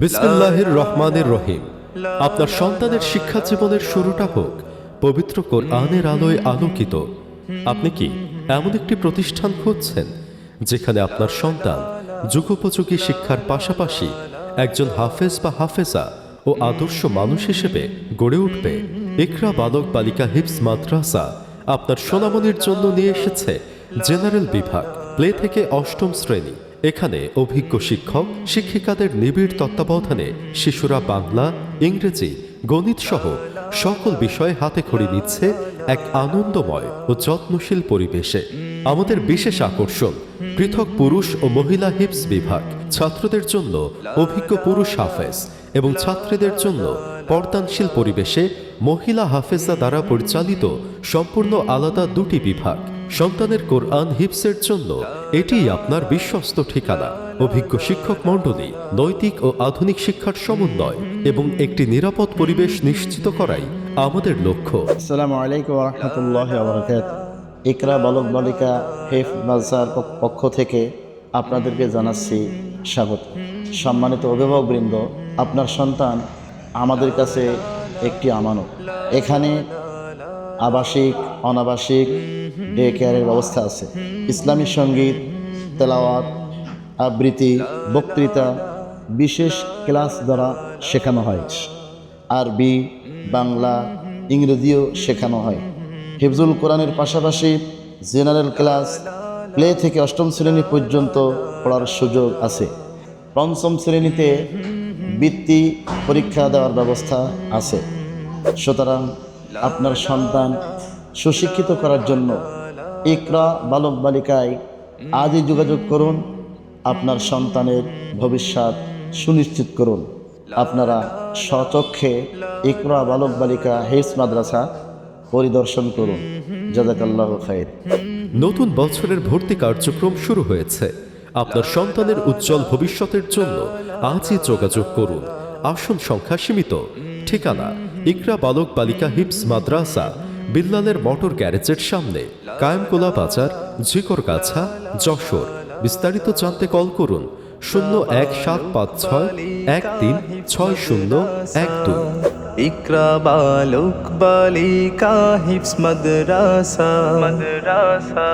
বিসমিল্লাহির রহমানের রহিম। আপনার সন্তানের শিক্ষা জীবনের শুরুটা হোক, পবিত্র কোরআনের আলোয় আলোকিত। আপনি কি এমন একটি প্রতিষ্ঠান খুঁজছেন, যেখানে আপনার সন্তান যুগোপযোগী শিক্ষার পাশাপাশি একজন হাফেজ বা হাফেজা ও আদর্শ মানুষ হিসেবে গড়ে উঠবে? ইকরা বালক বালিকা হিপস মাদ্রাসা আপনার সোনামনির জন্য নিয়ে এসেছে জেনারেল বিভাগ, প্লে থেকে অষ্টম শ্রেণি। এখানে অভিজ্ঞ শিক্ষক, শিক্ষিকাদের নিবিড় তত্ত্বাবধানে শিশুরা বাংলা, ইংরেজি গণিত সহ সকল বিষয় হাতে খড়ি নিচ্ছে এক আনন্দময় ও যত্নশীল পরিবেশে। আমাদের বিশেষ আকর্ষণ, পৃথক পুরুষ ও মহিলা হিপস বিভাগ। ছাত্রদের জন্য অভিজ্ঞ পুরুষ হাফেজ এবং ছাত্রীদের জন্য পর্দানশীল পরিবেশে মহিলা হাফেজা দ্বারা পরিচালিত সম্পূর্ণ আলাদা দুটি বিভাগ। সন্তানের কোরআন হিপসের জন্য এটিই আপনার বিশ্বস্ত ঠিকানা। অভিজ্ঞ শিক্ষক মণ্ডলী, নৈতিক ও আধুনিক শিক্ষার সমন্বয় এবং একটি নিরাপদ পরিবেশ নিশ্চিত করাই আমাদের লক্ষ্য। আসসালামু আলাইকুম রহমতুল্লাহ ইকরা বালক বালিকা হেফ মালসার পক্ষ থেকে আপনাদেরকে জানাচ্ছি স্বাগত। সম্মানিত অভিভাবকবৃন্দ, আপনার সন্তান আমাদের কাছে একটি আমানত। এখানে আবাসিক, অনাবাসিক ডে কেয়ারের ব্যবস্থা আছে। ইসলামী সংগীত, তেলাওয়াত, আবৃত্তি, বক্তৃতা, বিশেষ ক্লাস দ্বারা শেখানো হয়। আরবি, বাংলা, ইংরেজিও শেখানো হয়। হিফজুল কোরআনের পাশাপাশি জেনারেল ক্লাস, প্লে থেকে অষ্টম শ্রেণি পর্যন্ত পড়ার সুযোগ আছে। পঞ্চম শ্রেণীতে বৃত্তি পরীক্ষা দেওয়ার ব্যবস্থা আছে। সুতরাং আপনার সন্তান সুশিক্ষিত করার জন্য ইকরা বালক বালিকায় আজই যোগাযোগ করুন, আপনার সন্তানের ভবিষ্যৎ সুনিশ্চিত করুন। আপনারা স্বচক্ষে ইকরা বালক বালিকা হেস মাদ্রাসা পরিদর্শন করুন। জাজাকাল্লাহ খায়ের নতুন বছরের ভর্তি কার্যক্রম শুরু হয়েছে। আপনার সন্তানের উজ্জ্বল ভবিষ্যতের জন্য আজই যোগাযোগ করুন। আসন সংখ্যা সীমিত। ঠিকানা ইকরা বালক বালিকা হিপস মাদ্রাসা বিল্লালের মোটর গ্যারেজের সামনে। কায়েমকোলা বাজার ঝিকরগাছা যশোর। বিস্তারিত জানতে কল করুন শূন্য এক সাত পাঁচ ছয় এক তিন ছয় শূন্য এক দুই। ইকরা বালক বালিকা হিপস মাদ্রাসা। মাদ্রাসা।